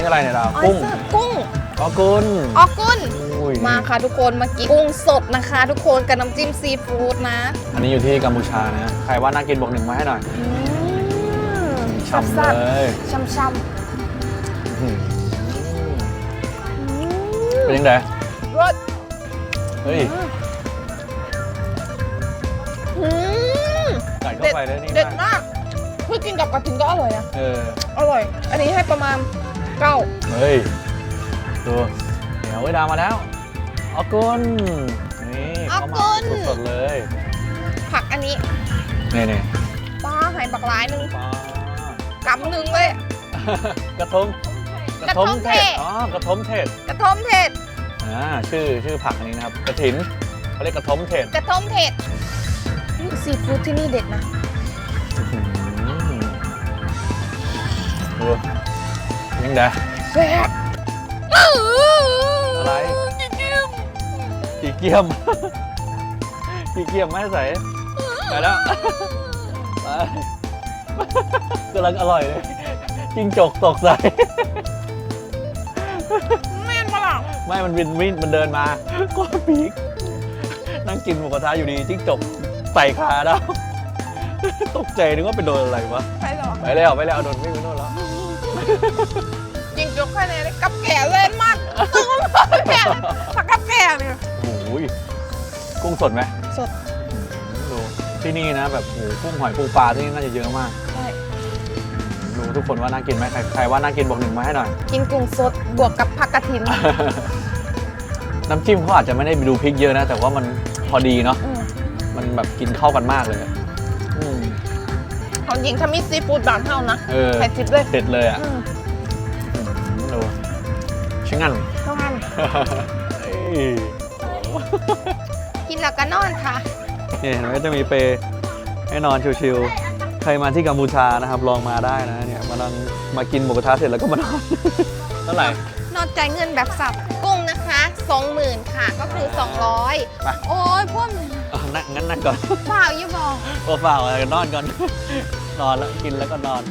นี่อะไรเนี่ยดาวออยกุ้งเซอร์กุ้งอ๋อกุ้งออกุ้นอุ้ยมาค่ะทุกคนมากินกุ้งสดนะคะ ทุกคนกับน้ำจิ้มซีฟู้ดนะอันนี้อยู่ที่กัมพูชานะใครว่าน่ากินบอกหนึ่งมาให้หน่อยอืมฉ่ำแซ่บเลย ๆช่ำอืมๆเป็นยังไงรสเฮ้ยอืมใส่เข้าไปเลยนี่เด็ดนะมากคือกินกับกระถิ่นก็อร่อยนะ เออ อร่อย อันนี้ให้ประมาณ เก้าเฮ้ยดูเดี๋ยวไอ้ดาวมาแล้วออกุนนี่เข้ามาสดๆเลยผักอันนี้นี่นี่ปลาไห่บักหลายหนึงปลากำหนึ่งเลยกระทงกระทงเทศอ๋อกระทมเทศกระทมเทศอ่าชื่อชื่อผักอันนี้นะครับกระถินเขาเรียกกระทมเทศกระทมเทศนี่ซีฟู้ดที่นี่เด็ดนะ ยังไงแซ่บอะไรกี่เกียมกี่เกียมไม่ใส่ไปแล้วไปกำลังอร่อยเลยจิ้งจกตกใส่แม่นปะล่ะไม่มันบินมินมันเดินมาก็ปีกนั่งกินหมูกระทะอยู่ดีจิ้งจกใส่ขาแล้วตกใจนึกว่าเป็นโดนอะไรวะไปหรอไปแล้วไปแล้วโดนวิ่งไปโน่นแล้ว จริงจกแค่ไหนเลยกับแก่เล่นมากต้องมาแก่ผักกับแก่เนี่ยโอ้ยกุ้งสดไหมสดดูที่นี่นะแบบโอ้โหกุ้งหอยปูปลาที่นี่น่าจะเยอะมากใช่ดูทุกคนว่าน่ากินไหมใครใครว่าน่ากินบอกหนึ่งมาให้หน่อย กินกุ้งสดบวกกับผักกระถิน น้ำจิ้มเขาอาจจะไม่ได้ดูพริกเยอะนะ แต่ว่ามันพอดีเนาะอืมมันแบบกินเข้ากันมากเลยอะอืมของจริงถ้ามีซีฟู้ดบางเท่านะเออใส่ทิปเลยเด็ดเลยอะอืมอืม ดูชิงันเท่านั้นเอ้ยกินแล้วก็นอนค่ะ นี่เห็นไหมจะมีเปรย์ให้นอนชิวๆ ใครมาที่กัมพูชานะครับลองมาได้นะเนี่ยมานอนมากินหมูกระทะเสร็จแล้วก็มานอน เท่าไหร่ นอนจ่ายเงินแบบสับกุ้งนะคะ20,000ค่ะก็คือไป200 โอ้ยพวกมึงเอานั่งงั้นนั่งก่อนเปล่าอย่าบอกโอ้เปล่าอะไรนอนก่อน นอนแล้วกินแล้วก็นอน